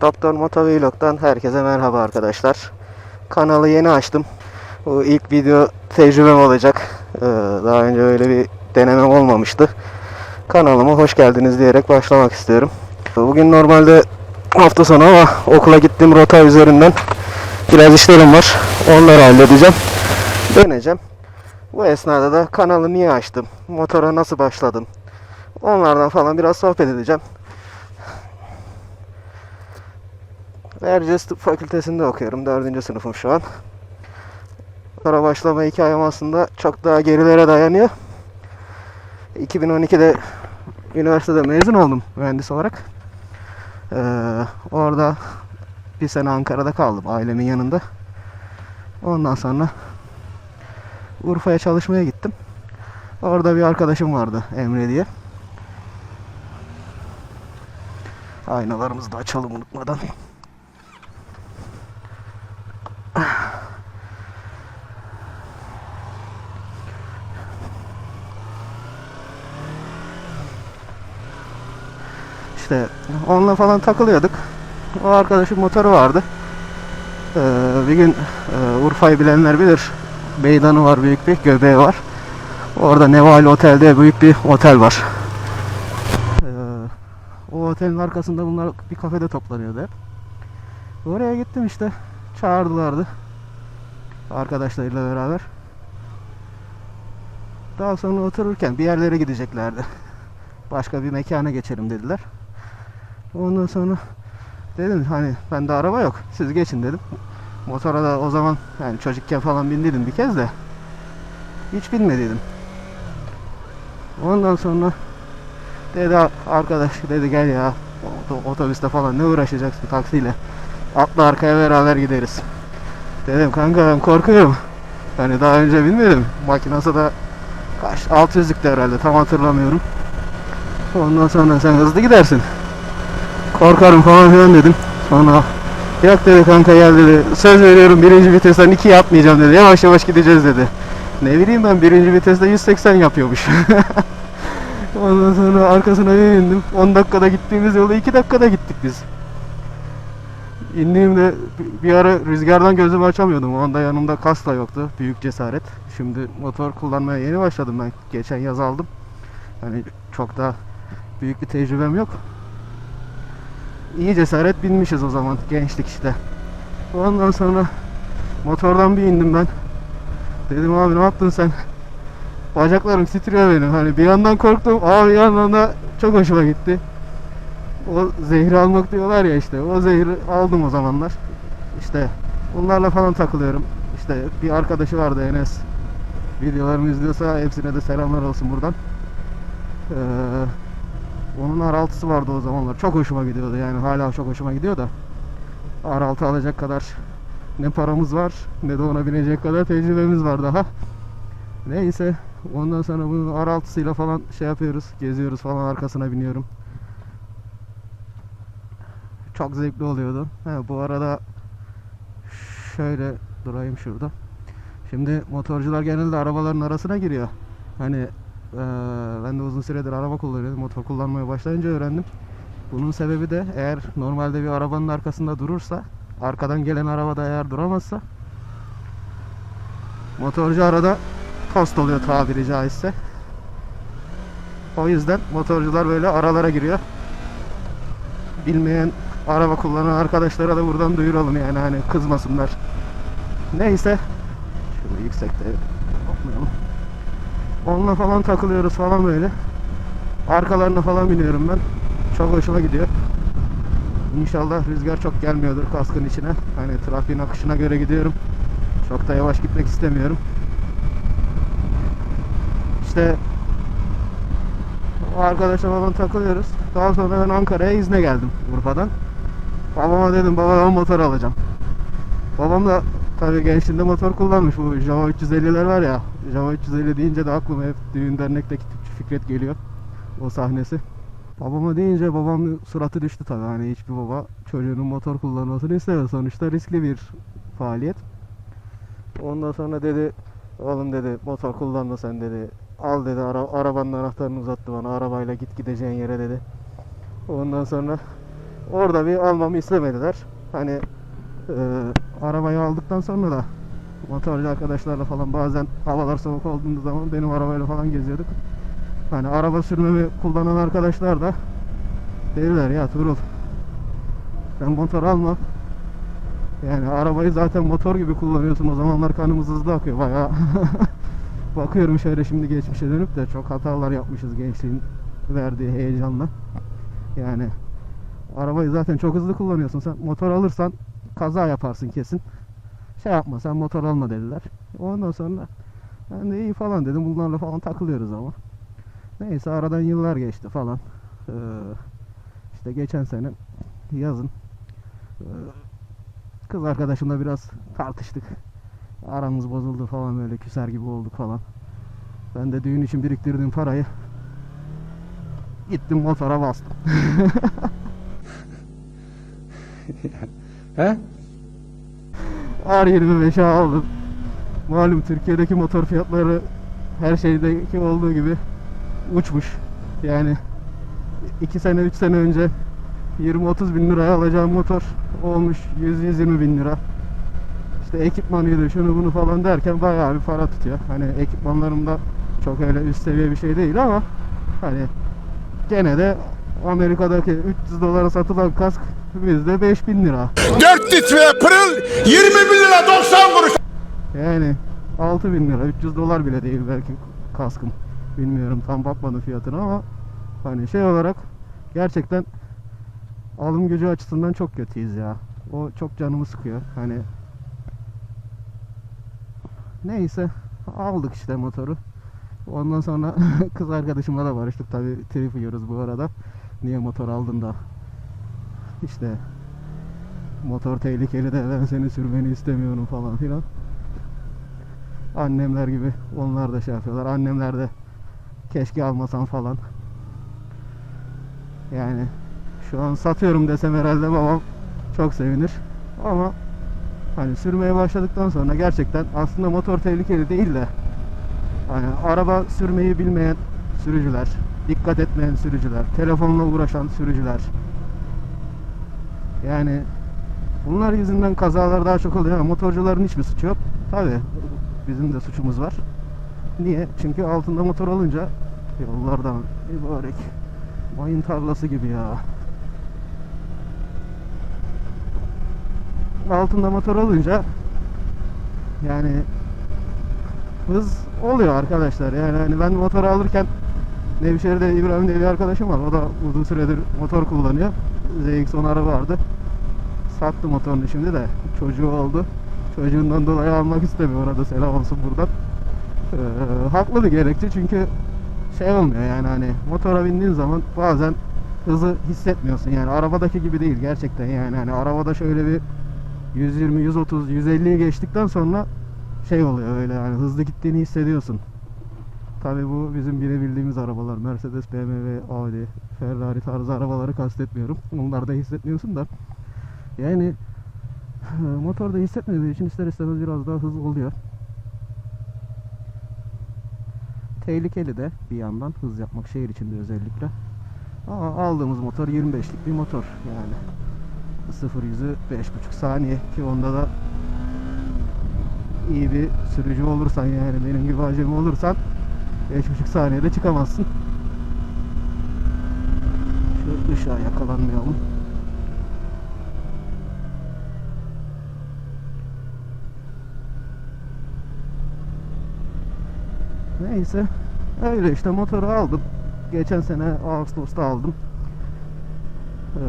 Doktor Motovlog'dan herkese merhaba arkadaşlar. Kanalı yeni açtım. Bu ilk video tecrübem olacak. Ee, Daha önce öyle bir denemem olmamıştı. Kanalıma hoş geldiniz diyerek başlamak istiyorum. Bugün normalde hafta sonu ama okula gittiğim rota üzerinden biraz işlerim var. Onları halledeceğim. Döneceğim. Bu esnada da kanalı niye açtım? Motora nasıl başladım? Onlardan falan biraz sohbet edeceğim. Erciyes Tıp Fakültesinde okuyorum. Dördüncü sınıfım şu an. Motora başlama hikayem aslında çok daha gerilere dayanıyor. 2012'de üniversitede mezun oldum mühendis olarak. Ee, orada bir sene Ankara'da kaldım ailemin yanında. Ondan sonra Urfa'ya çalışmaya gittim. Orada bir arkadaşım vardı Emre diye. Aynalarımızı da açalım unutmadan. İşte onunla falan takılıyorduk. O arkadaşın motoru vardı. Ee, bir gün e, Urfa'yı bilenler bilir. Meydanı var büyük bir, göbeği var. Orada Nevali Otel diye büyük bir otel var. Ee, o otelin arkasında bunlar bir kafede toplanıyordu hep. Oraya gittim işte. Çağırdılardı. Arkadaşlarıyla beraber. Daha sonra otururken bir yerlere gideceklerdi. Başka bir mekana geçelim dediler. Ondan sonra dedim hani bende araba yok. Siz geçin dedim. Motora da o zaman yani çocukken falan bindiydim bir kez de. Hiç binmediydim. Ondan sonra dedi arkadaş dedi gel ya oto- otobüste falan ne uğraşacaksın taksiyle. Atla arkaya beraber gideriz. Dedim kanka ben korkuyorum. Hani daha önce binmedim. Makinası da kaç 600'lükte herhalde tam hatırlamıyorum. Ondan sonra sen hızlı gidersin. Korkarım falan filan dedim. Sonra yok dedi kanka gel dedi. Söz veriyorum birinci vitesten iki yapmayacağım dedi. Yavaş yavaş gideceğiz dedi. Ne bileyim ben birinci viteste 180 yapıyormuş. Ondan sonra arkasına bir bindim. 10 dakikada gittiğimiz yolu 2 dakikada gittik biz. İndiğimde bir ara rüzgardan gözümü açamıyordum. O anda yanımda kas da yoktu. Büyük cesaret. Şimdi motor kullanmaya yeni başladım ben. Geçen yaz aldım. Hani çok da büyük bir tecrübem yok. İyi cesaret binmişiz o zaman. Gençlik işte. Ondan sonra motordan bir indim ben. Dedim abi ne yaptın sen? Bacaklarım titriyor benim. Hani bir yandan korktum ama bir yandan da çok hoşuma gitti. O zehri almak diyorlar ya işte. O zehri aldım o zamanlar. İşte bunlarla falan takılıyorum. İşte bir arkadaşı vardı Enes. Videolarımı izliyorsa hepsine de selamlar olsun buradan. Ee, onun R6'sı vardı o zamanlar. Çok hoşuma gidiyordu yani hala çok hoşuma gidiyor da. R6 alacak kadar ne paramız var ne de ona binecek kadar tecrübemiz var daha. Neyse ondan sonra bunun R6'sıyla falan şey yapıyoruz geziyoruz falan arkasına biniyorum. Çok zevkli oluyordu. He, bu arada şöyle durayım şurada. Şimdi motorcular genelde arabaların arasına giriyor. Hani eee, ben de uzun süredir araba kullanıyorum. Motor kullanmaya başlayınca öğrendim. Bunun sebebi de eğer normalde bir arabanın arkasında durursa, arkadan gelen arabada eğer duramazsa motorcu arada tost oluyor tabiri caizse. O yüzden motorcular böyle aralara giriyor. Bilmeyen araba kullanan arkadaşlara da buradan duyuralım yani hani kızmasınlar. Neyse. Şöyle yüksekte bakmayalım. Onunla falan takılıyoruz falan böyle. Arkalarına falan biniyorum ben. Çok hoşuma gidiyor. İnşallah rüzgar çok gelmiyordur kaskın içine. Hani trafiğin akışına göre gidiyorum. Çok da yavaş gitmek istemiyorum. İşte arkadaşla falan takılıyoruz. Daha sonra ben Ankara'ya izne geldim Urfa'dan. Babama dedim baba ben motor alacağım. Babam da tabii gençliğinde motor kullanmış. Bu Java 350'ler var ya. Java 350 deyince de aklıma hep düğün dernekteki Tüpçü Fikret geliyor. O sahnesi. Babama deyince babamın suratı düştü tabii. Hani hiçbir baba çocuğunun motor kullanmasını istemez. Sonuçta riskli bir faaliyet. Ondan sonra dedi oğlum dedi motor kullanma sen dedi. Al dedi ara, arabanın anahtarını uzattı bana. Arabayla git gideceğin yere dedi. Ondan sonra orada bir almamı istemediler. Hani e, arabayı aldıktan sonra da motorcu arkadaşlarla falan bazen havalar soğuk olduğunda zaman benim arabayla falan geziyorduk. Hani araba sürmemi kullanan arkadaşlar da dediler ya Tuğrul sen motor alma. Yani arabayı zaten motor gibi kullanıyorsun. O zamanlar kanımız hızlı akıyor bayağı. Bakıyorum şöyle şimdi geçmişe dönüp de çok hatalar yapmışız gençliğin verdiği heyecanla. Yani arabayı zaten çok hızlı kullanıyorsun. Sen motor alırsan kaza yaparsın kesin. Şey yapma sen motor alma dediler. Ondan sonra ben de iyi falan dedim. Bunlarla falan takılıyoruz ama. Neyse aradan yıllar geçti falan. Ee, işte geçen sene yazın ee, kız arkadaşımla biraz tartıştık. Aramız bozuldu falan böyle küser gibi olduk falan. Ben de düğün için biriktirdiğim parayı gittim motora bastım. He? R25'e aldım. Malum Türkiye'deki motor fiyatları her şeydeki olduğu gibi uçmuş. Yani 2 sene 3 sene önce 20-30 bin liraya alacağım motor olmuş 100-120 bin lira. İşte ekipmanıydı şunu bunu falan derken bayağı bir para tutuyor. Hani ekipmanlarım da çok öyle üst seviye bir şey değil ama hani gene de Amerika'daki 300 dolara satılan kask bizde 5000 lira. 4 litre pırıl 20 bin lira 90 kuruş. Yani 6000 lira 300 dolar bile değil belki kaskım. Bilmiyorum tam bakmadım fiyatına ama hani şey olarak gerçekten alım gücü açısından çok kötüyüz ya. O çok canımı sıkıyor. Hani neyse aldık işte motoru. Ondan sonra kız arkadaşımla da barıştık tabi trip yiyoruz bu arada. Niye motor aldın da işte motor tehlikeli de ben seni sürmeni istemiyorum falan filan. Annemler gibi onlar da şey yapıyorlar. Annemler de keşke almasam falan. Yani şu an satıyorum desem herhalde babam çok sevinir. Ama hani sürmeye başladıktan sonra gerçekten aslında motor tehlikeli değil de hani araba sürmeyi bilmeyen sürücüler, dikkat etmeyen sürücüler, telefonla uğraşan sürücüler. Yani bunlar yüzünden kazalar daha çok oluyor. ama Motorcuların hiçbir suçu yok. Tabi bizim de suçumuz var. Niye? Çünkü altında motor olunca yollardan mübarek mayın tarlası gibi ya. Altında motor olunca yani hız oluyor arkadaşlar. Yani hani ben motor alırken Nevşehir'de İbrahim diye bir arkadaşım var. O da uzun süredir motor kullanıyor. ZX-10 araba vardı. Sattı motorunu şimdi de çocuğu oldu. Çocuğundan dolayı almak istemiyor orada selam olsun buradan. Ee, haklı bir gerekçe çünkü şey olmuyor yani hani motora bindiğin zaman bazen hızı hissetmiyorsun yani arabadaki gibi değil gerçekten yani hani arabada şöyle bir 120 130 150'yi geçtikten sonra şey oluyor öyle yani hızlı gittiğini hissediyorsun. Tabi bu bizim bilebildiğimiz arabalar Mercedes, BMW, Audi, Ferrari tarzı arabaları kastetmiyorum. Onlarda hissetmiyorsun da yani motorda hissetmediği için ister istemez biraz daha hızlı oluyor. Tehlikeli de bir yandan hız yapmak şehir içinde özellikle. Ama aldığımız motor 25'lik bir motor yani. 0 yüzü 5,5 saniye ki onda da iyi bir sürücü olursan yani benim gibi acemi olursan 5,5 saniyede çıkamazsın. Işığa yakalanmayalım. Neyse. Öyle işte motoru aldım. Geçen sene Ağustos'ta aldım. Ee,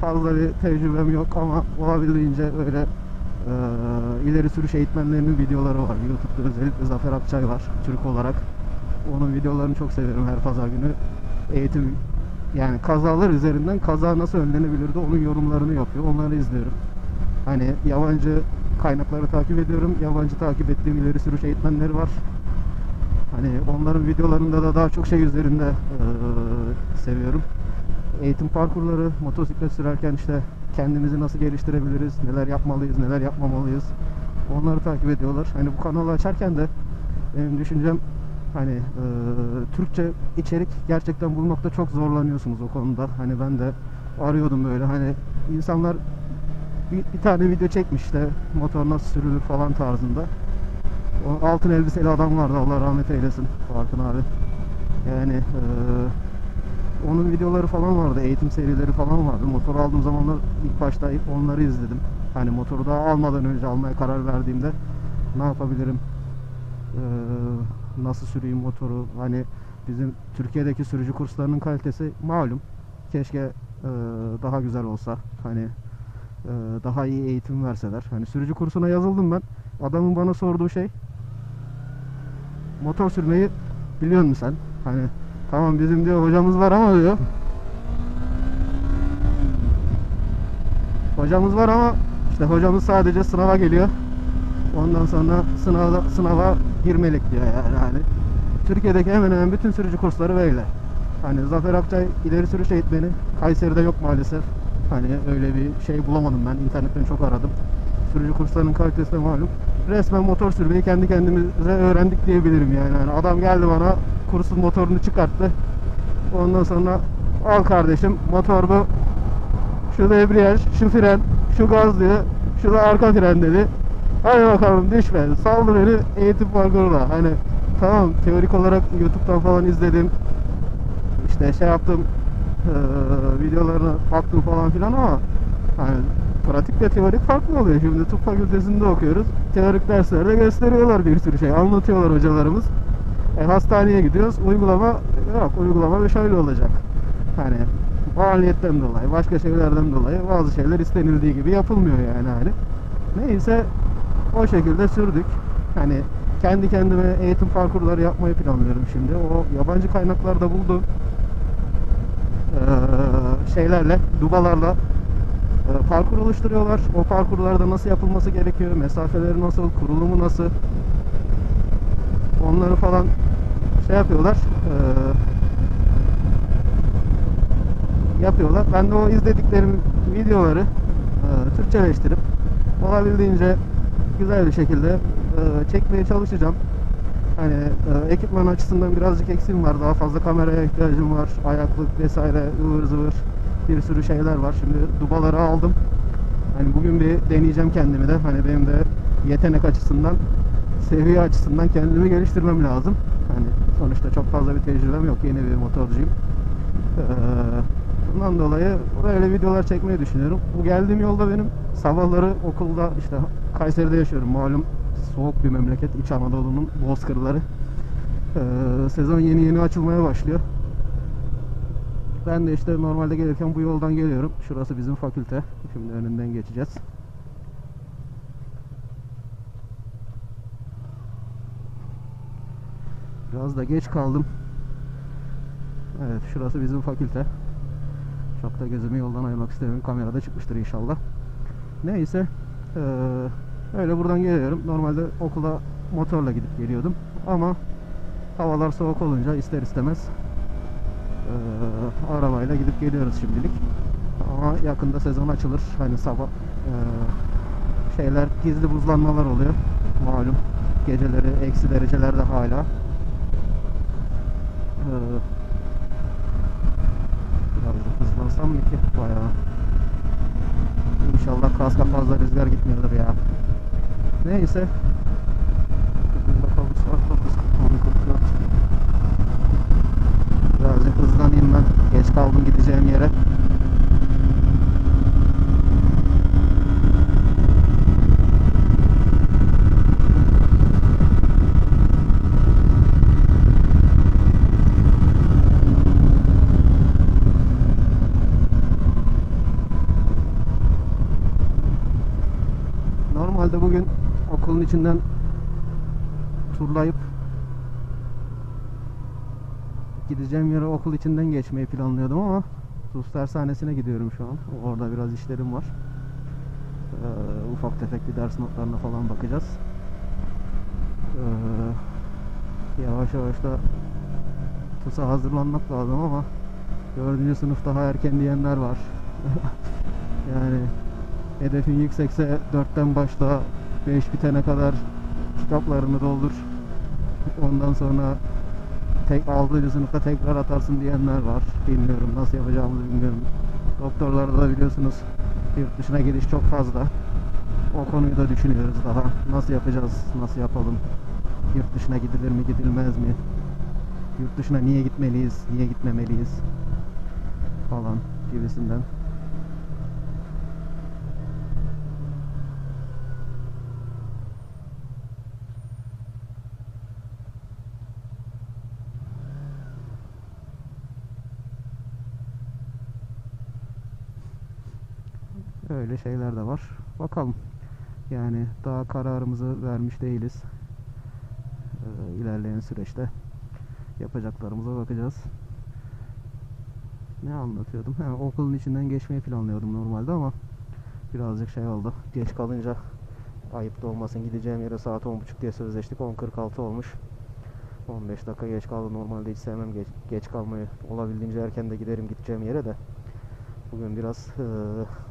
fazla bir tecrübem yok ama olabildiğince öyle e, ileri sürüş eğitmenlerinin videoları var. YouTube'da özellikle Zafer Akçay var Türk olarak. Onun videolarını çok severim her pazar günü. Eğitim yani kazalar üzerinden kaza nasıl önlenebilirdi onun yorumlarını yapıyor. Onları izliyorum. Hani yabancı kaynakları takip ediyorum. Yabancı takip ettiğim ileri sürüş eğitmenleri var. Hani onların videolarında da daha çok şey üzerinde eee, seviyorum. Eğitim parkurları, motosiklet sürerken işte kendimizi nasıl geliştirebiliriz, neler yapmalıyız, neler yapmamalıyız. Onları takip ediyorlar. Hani bu kanalı açarken de benim düşüncem hani eee, Türkçe içerik gerçekten bulmakta çok zorlanıyorsunuz o konuda. Hani ben de arıyordum böyle hani insanlar bir, bir tane video çekmiş işte motor nasıl sürülür falan tarzında. O altın elbiseli adam vardı Allah rahmet eylesin Farkın abi. Yani eee, onun videoları falan vardı, eğitim serileri falan vardı. Motor aldığım zamanlar ilk başta onları izledim. Hani motoru daha almadan önce almaya karar verdiğimde ne yapabilirim, eee, nasıl süreyim motoru, hani bizim Türkiye'deki sürücü kurslarının kalitesi malum. Keşke eee, daha güzel olsa, hani eee, daha iyi eğitim verseler. Hani sürücü kursuna yazıldım ben. Adamın bana sorduğu şey, motor sürmeyi biliyor musun sen? Hani tamam bizim diyor hocamız var ama diyor. Hocamız var ama işte hocamız sadece sınava geliyor. Ondan sonra sınava, sınava girmelik diyor yani. Hani Türkiye'deki hemen hemen bütün sürücü kursları böyle. Hani Zafer Akçay ileri sürüş eğitmeni Kayseri'de yok maalesef. Hani öyle bir şey bulamadım ben. internetten çok aradım. Sürücü kurslarının kalitesi de malum. Resmen motor sürmeyi kendi kendimize öğrendik diyebilirim yani. Hani adam geldi bana kursun motorunu çıkarttı. Ondan sonra al kardeşim motor bu. Şu debriyaj, şu fren, şu gaz diyor. Şu da arka fren dedi. Hadi bakalım düşme. Saldı beni eğitim parkuruna. Hani tamam teorik olarak YouTube'dan falan izledim. İşte şey yaptım. eee, videolarına baktım falan filan ama hani pratikle teorik farklı oluyor. Şimdi tıp fakültesinde okuyoruz. Teorik derslerde gösteriyorlar bir sürü şey. Anlatıyorlar hocalarımız. E, hastaneye gidiyoruz. Uygulama yok. Uygulama şöyle olacak. Hani maliyetten dolayı, başka şeylerden dolayı bazı şeyler istenildiği gibi yapılmıyor yani hani. Neyse o şekilde sürdük. Hani kendi kendime eğitim parkurları yapmayı planlıyorum şimdi. O yabancı kaynaklarda bulduğum eee, şeylerle, dubalarla eee, parkur oluşturuyorlar. O parkurlarda nasıl yapılması gerekiyor, mesafeleri nasıl, kurulumu nasıl, onları falan şey yapıyorlar. eee, yapıyorlar. Ben de o izlediklerim videoları eee Türkçeleştirip olabildiğince güzel bir şekilde eee, çekmeye çalışacağım. Hani eee, ekipman açısından birazcık eksiğim var. Daha fazla kameraya ihtiyacım var. Ayaklık vesaire ıvır zıvır bir sürü şeyler var. Şimdi dubaları aldım. Hani bugün bir deneyeceğim kendimi de. Hani benim de yetenek açısından, seviye açısından kendimi geliştirmem lazım. Hani sonuçta çok fazla bir tecrübem yok. Yeni bir motorcuyum. Ee, bundan dolayı böyle videolar çekmeyi düşünüyorum. Bu geldiğim yolda benim sabahları okulda işte Kayseri'de yaşıyorum. Malum soğuk bir memleket. İç Anadolu'nun bozkırları. Ee, sezon yeni yeni açılmaya başlıyor. Ben de işte normalde gelirken bu yoldan geliyorum. Şurası bizim fakülte. Şimdi önünden geçeceğiz. Biraz da geç kaldım. Evet şurası bizim fakülte. Da gözümü yoldan ayırmak istemiyorum. Kamerada çıkmıştır inşallah. Neyse. eee, öyle buradan geliyorum. Normalde okula motorla gidip geliyordum. Ama havalar soğuk olunca ister istemez eee, arabayla gidip geliyoruz şimdilik. Ama yakında sezon açılır. Hani sabah eee, şeyler gizli buzlanmalar oluyor. Malum geceleri eksi derecelerde hala. Eee, Birazcık hızlansam mı ki? Bayağı. İnşallah kaska fazla rüzgar gitmiyordur ya. Neyse. Bugün bakalım saat 9.44. Birazcık hızlanayım ben. Geç kaldım gideceğim yere. Normalde bugün okulun içinden turlayıp gideceğim yere okul içinden geçmeyi planlıyordum ama Sus Dershanesi'ne gidiyorum şu an. Orada biraz işlerim var. Ee, ufak tefek bir ders notlarına falan bakacağız. Ee, yavaş yavaş da TUS'a hazırlanmak lazım ama 4. sınıf daha erken diyenler var. yani hedefin yüksekse 4'ten başla 5 bitene kadar kitaplarını doldur. Ondan sonra tek 6. sınıfta tekrar atarsın diyenler var. Bilmiyorum nasıl yapacağımızı bilmiyorum. Doktorlarda da biliyorsunuz yurt dışına gidiş çok fazla. O konuyu da düşünüyoruz daha. Nasıl yapacağız, nasıl yapalım? Yurt dışına gidilir mi, gidilmez mi? Yurt dışına niye gitmeliyiz, niye gitmemeliyiz? Falan gibisinden. Öyle şeyler de var. Bakalım. Yani daha kararımızı vermiş değiliz. Ee, ilerleyen süreçte yapacaklarımıza bakacağız. Ne anlatıyordum? Ha, okulun içinden geçmeyi planlıyordum normalde ama birazcık şey oldu. Geç kalınca ayıp da olmasın. Gideceğim yere saat 10.30 diye sözleştik. 10.46 olmuş. 15 dakika geç kaldı. Normalde hiç sevmem geç, geç kalmayı. Olabildiğince erken de giderim gideceğim yere de. Bugün biraz eee,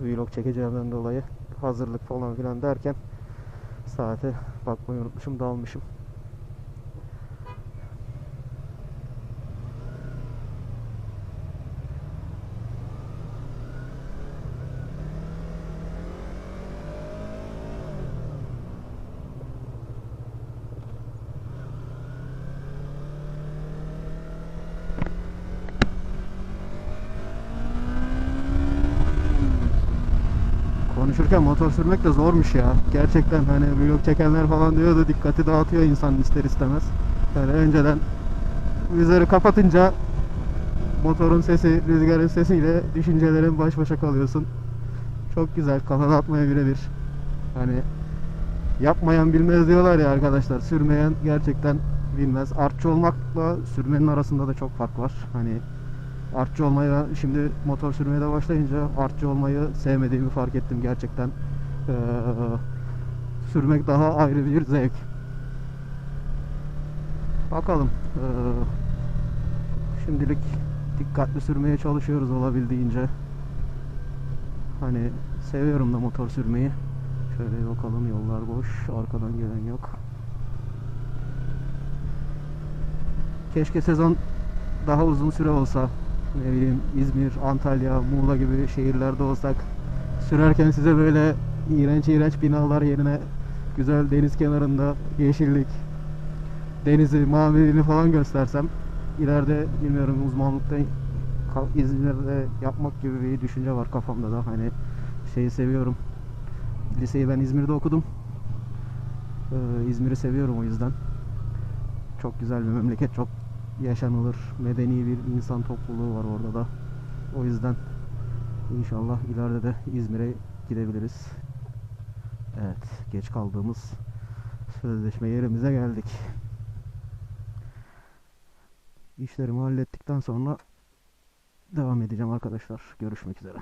vlog çekeceğimden dolayı hazırlık falan filan derken saate bakmayı unutmuşum dalmışım. Konuşurken motor sürmek de zormuş ya. Gerçekten hani vlog çekenler falan diyordu dikkati dağıtıyor insan ister istemez. Yani önceden vizörü kapatınca motorun sesi, rüzgarın sesiyle düşüncelerin baş başa kalıyorsun. Çok güzel kafa dağıtmaya birebir. Hani yapmayan bilmez diyorlar ya arkadaşlar. Sürmeyen gerçekten bilmez. Artçı olmakla sürmenin arasında da çok fark var. Hani artçı olmaya şimdi motor sürmeye de başlayınca artçı olmayı sevmediğimi fark ettim gerçekten. Ee, sürmek daha ayrı bir zevk. Bakalım. Ee, şimdilik dikkatli sürmeye çalışıyoruz olabildiğince. Hani seviyorum da motor sürmeyi. Şöyle bakalım yollar boş. Arkadan gelen yok. Keşke sezon daha uzun süre olsa. Ne bileyim İzmir, Antalya, Muğla gibi şehirlerde olsak sürerken size böyle iğrenç iğrenç binalar yerine güzel deniz kenarında yeşillik, denizi, maviliğini falan göstersem ileride bilmiyorum uzmanlıkta İzmir'de yapmak gibi bir düşünce var kafamda da hani şeyi seviyorum. Liseyi ben İzmir'de okudum. Ee, İzmir'i seviyorum o yüzden. Çok güzel bir memleket, çok yaşanılır, medeni bir insan topluluğu var orada da. O yüzden inşallah ileride de İzmir'e gidebiliriz. Evet, geç kaldığımız sözleşme yerimize geldik. İşlerimi hallettikten sonra devam edeceğim arkadaşlar. Görüşmek üzere.